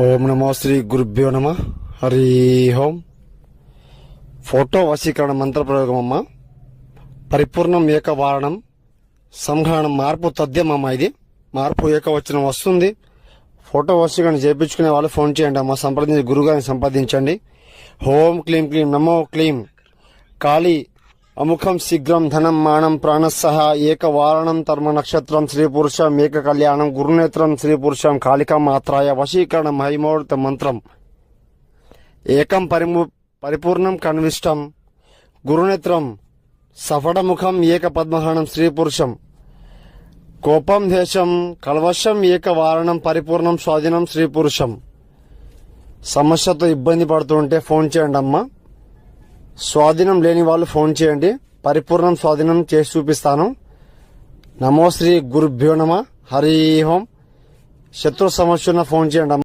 ఓం నమో శ్రీ గురుభ్యో నమ. హరి ఓం. ఫోటో వశీకరణ మంత్రప్రయోగం అమ్మ పరిపూర్ణం ఏకవారణం. సంగ్రహణం మార్పు తథ్యమమ్మ ఇది. మార్పు ఏకవచనం వస్తుంది. ఫోటో వశీకరణ చేయించుకునే వాళ్ళు ఫోన్ చేయండి అమ్మ. సంప్రదించి గురుగారిని సంపాదించండి హోం క్లీం క్లీం నమో క్లీం. కాళీ అముఖం శీఘ్రం ధనం మానం ప్రాణస్సహ ఏకవారణం తర్మ నక్షత్రం శ్రీ పురుషం ఏక కళ్యాణం గురునేత్రం శ్రీ పురుషం కాళికా మాత్రాయ వశీకరణం హైమోర్త మంత్రం. ఏకం పరిము పరిపూర్ణం కన్విష్టం. గురునేత్రం సఫడముఖం ఏక పద్మహరణం స్త్రీ పురుషం. కోపం దేశం కల్వశం ఏకవారణం పరిపూర్ణం స్వాధీనం స్త్రీ పురుషం. సమస్యతో ఇబ్బంది పడుతుంటే ఫోన్ చేయండి అమ్మా స్వాధీనం లేని వాళ్ళు ఫోన్ చేయండి. పరిపూర్ణం స్వాధీనం చేసి చూపిస్తాను. నమో శ్రీ గురుభ్యో నమ. హరి ఓం. శత్రు సమస్య ఫోన్ చేయండి.